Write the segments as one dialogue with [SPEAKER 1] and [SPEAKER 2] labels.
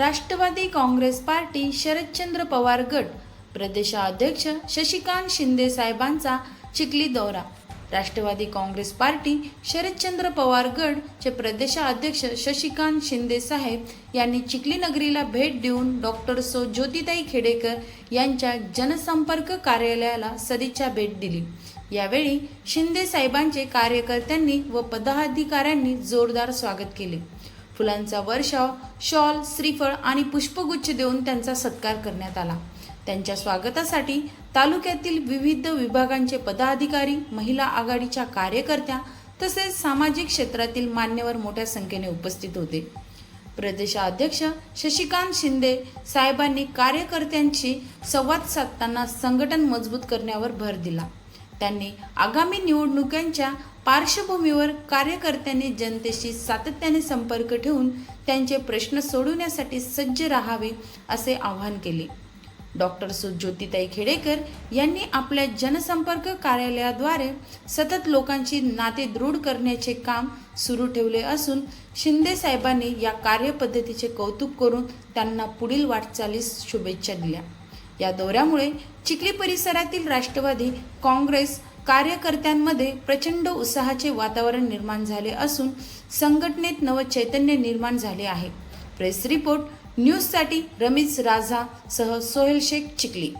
[SPEAKER 1] Rashtrawadi Congress party Sharadchandra Pawar गट प्रदेशाध्यक्ष शशिकांत शिंदे साहेबांचा चिखली दौरा. राष्ट्रवादी काँग्रेस पार्टी शरदचंद्र पवार गटचे प्रदेशाध्यक्ष शशिकांत शिंदे साहेब यांनी चिखली नगरीला भेट देऊन डॉक्टर सो ज्योतिताई खेडेकर यांच्या जनसंपर्क कार्यालयाला सदिच्छा भेट दिली. यावेळी शिंदे साहेबांचे कार्यकर्त्यांनी व पदाधिकाऱ्यांनी जोरदार स्वागत केले. फुलांचा वर्षाव शॉल श्रीफळ आणि पुष्पगुच्छ देऊन त्यांचा सत्कार करण्यात आला. त्यांच्या स्वागतासाठी तालुक्यातील विविध विभागांचे पदाधिकारी महिला आघाडीच्या कार्यकर्त्या तसेच सामाजिक क्षेत्रातील मान्यवर मोठ्या संख्येने उपस्थित होते. प्रदेशाध्यक्ष शशिकांत शिंदे साहेबांनी कार्यकर्त्यांशी संवाद साधताना संघटन मजबूत करण्यावर भर दिला. त्यांनी आगामी निवडणुकांच्या पार्श्वभूमीवर कार्यकर्त्यांनी जनतेशी सातत्याने संपर्क ठेवून त्यांचे प्रश्न सोडवण्यासाठी सज्ज राहावे असे आवाहन केले. डॉक्टर सुज्योतिताई खेडेकर यांनी आपल्या जनसंपर्क कार्यालयाद्वारे सतत लोकांची नाते दृढ करण्याचे काम सुरू ठेवले असून शिंदे साहेबांनी या कार्यपद्धतीचे कौतुक करून त्यांना पुढील वाटचालीस शुभेच्छा दिल्या. या दौऱ्यामुळे चिखली परिसरातील राष्ट्रवादी काँग्रेस कार्यकर्त्यांमध्ये प्रचंड उत्साहाचे वातावरण निर्माण झाले असून संघटनेत नव चैतन्य निर्माण झाले आहे. प्रेस रिपोर्ट न्यूजसाठी रमेश राझा सह सोहेल शेख चिखली.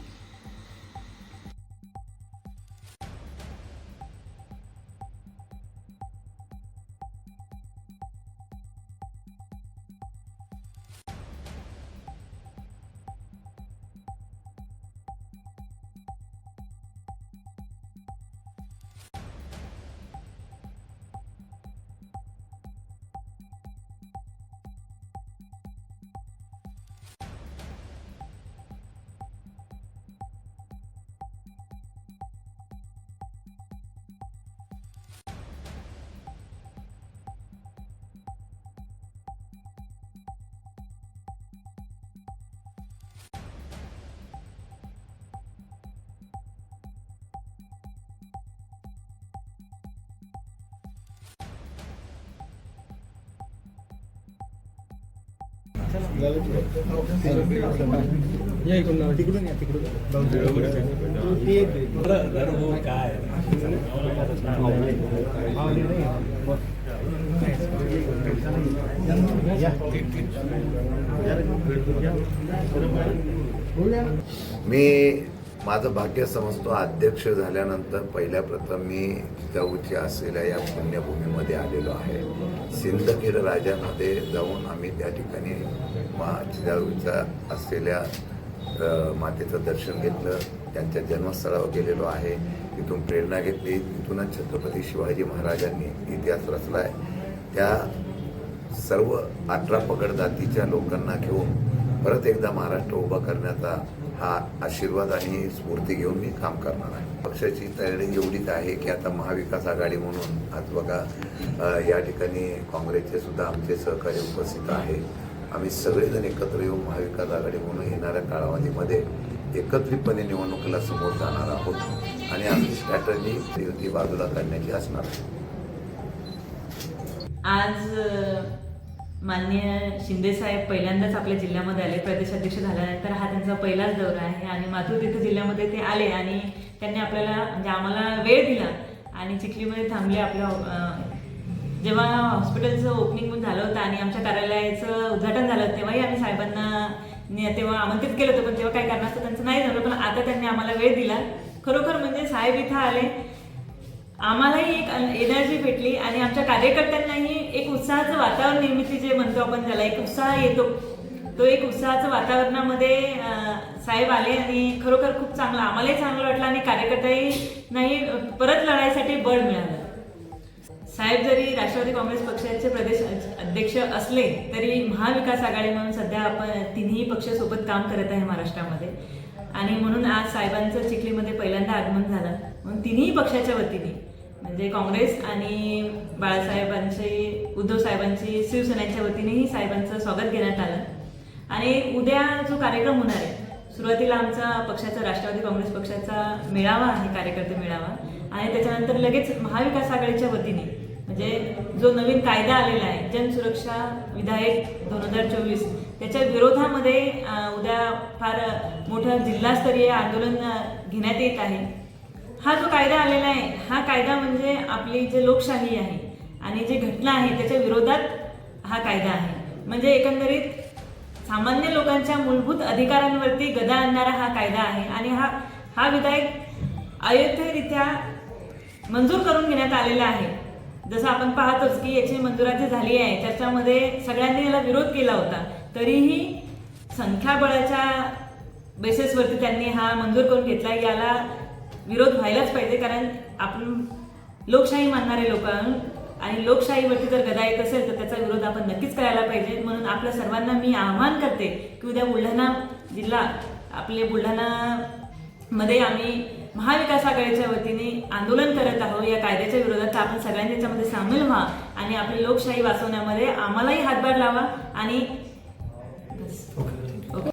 [SPEAKER 2] तिकडून या तिकडून
[SPEAKER 3] काय
[SPEAKER 4] मी माझं भाग्य समजतो अध्यक्ष झाल्यानंतर पहिल्या प्रथम मी जिजाऊची असलेल्या या पुण्यभूमीमध्ये आलेलो आहे. सिंदखेड राजामध्ये जाऊन आम्ही त्या ठिकाणी मा जिजाऊचा असलेल्या मातेचं दर्शन घेतलं. त्यांच्या जन्मस्थळावर गेलेलो आहे. तिथून प्रेरणा घेतली. तिथूनच छत्रपती शिवाजी महाराजांनी इतिहास रचला आहे त्या सर्व अठरा पगड जातीच्या लोकांना घेऊन परत एकदा महाराष्ट्र उभा करण्याचा हा आशीर्वाद आणि स्फूर्ती घेऊन मी काम करणार आहे. पक्षाची तयारी एवढीच आहे की आता महाविकास आघाडी म्हणून आज बघा या ठिकाणी काँग्रेसचे सुद्धा आमचे सहकारी उपस्थित आहे. आम्ही सगळेजण एकत्र येऊन महाविकास आघाडी म्हणून येणाऱ्या कालावधीमध्ये एकत्रितपणे निवडणुकीला समोर जाणार आहोत आणि आमची स्ट्रॅटर्जी युती बाजूला काढण्याची असणार आहे.
[SPEAKER 5] आज माननीय शिंदे साहेब पहिल्यांदाच आपल्या जिल्ह्यामध्ये आले प्रदेशाध्यक्ष झाल्यानंतर हा त्यांचा पहिलाच दौरा आहे आणि माथूर तिथं जिल्ह्यामध्ये ते आले आणि त्यांनी आपल्याला म्हणजे आम्हाला वेळ दिला आणि चिखलीमध्ये थांबले आपल्या जेव्हा हॉस्पिटलचं ओपनिंग झालं होतं आणि आमच्या कार्यालयाचं उद्घाटन झालं तेव्हाही आम्ही साहेबांना तेव्हा आमंत्रित केलं होतं पण तेव्हा काय कारणास्तव त्यांचं नाही झालं पण आता त्यांनी आम्हाला वेळ दिला. खरोखर म्हणजे साहेब इथं आले आम्हालाही एक एनर्जी भेटली आणि आमच्या कार्यकर्त्यांनाही एक उत्साहाचं वातावरण निर्मिती जे म्हणतो आपण त्याला एक उत्साह येतो. तो एक उत्साहाचं वातावरणामध्ये साहेब आले आणि खरोखर खूप चांगलं आम्हालाही चांगलं वाटलं आणि कार्यकर्ताही नाही परत लढायसाठी बळ मिळालं. साहेब जरी राष्ट्रवादी काँग्रेस पक्षाचे प्रदेश अध्यक्ष असले तरी महाविकास आघाडी म्हणून सध्या आपण तिन्ही पक्षासोबत काम करत आहे महाराष्ट्रामध्ये. आणि म्हणून आज साहेबांचं चिखलीमध्ये पहिल्यांदा आगमन झालं. म्हणून तिन्ही पक्षाच्या वतीने म्हणजे काँग्रेस आणि बाळासाहेबांची उद्धव साहेबांची शिवसेनेच्या वतीनेही साहेबांचं स्वागत घेण्यात आलं. आणि उद्या जो कार्यक्रम होणार आहे सुरुवातीला आमचा पक्षाचा राष्ट्रवादी काँग्रेस पक्षाचा मेळावा आहे कार्यकर्ते मेळावा. आणि त्याच्यानंतर लगेच महाविकास आघाडीच्या वतीने म्हणजे जो नवीन कायदा आलेला आहे जनसुरक्षा विधायक दोन हजार चोवीस त्याच्या विरोधामध्ये उद्या फार मोठं जिल्हास्तरीय आंदोलन घेण्यात येत आहे. हा जो कायदा आलेला आहे हा कायदा म्हणजे आपली जे लोकशाही आहे आणि जे घटना आहे त्याच्या विरोधात हा कायदा आहे. म्हणजे एकंदरीत सामान्य लोकांच्या मूलभूत अधिकारांवरती गदा आणणारा हा कायदा आहे आणि हा हा विधायक अयोध्येरित्या मंजूर करून घेण्यात आलेला आहे. जसं आपण पाहतोच की याची मंजुराती झाली आहे त्याच्यामध्ये सगळ्यांनी याला विरोध केला होता तरीही संख्याबळाच्या बेसिसवरती त्यांनी हा मंजूर करून घेतला याला विरोध व्हायलाच पाहिजे कारण आपण लोकशाही मानणारे लोक आणि लोकशाहीवरती जर गदा येत असेल तर त्याचा विरोध आपण नक्कीच करायला पाहिजे. म्हणून आपल्या सर्वांना मी आवाहन करते की उद्या बुलढाणा जिल्हा आपले बुलढाणामध्ये आम्ही महाविकास आघाडीच्या वतीने आंदोलन करत आहोत. या कायद्याच्या विरोधात आपण सगळ्यांनी त्याच्यामध्ये सामील व्हा आणि आपली लोकशाही वाचवण्यामध्ये आम्हालाही हातभार लावा आणि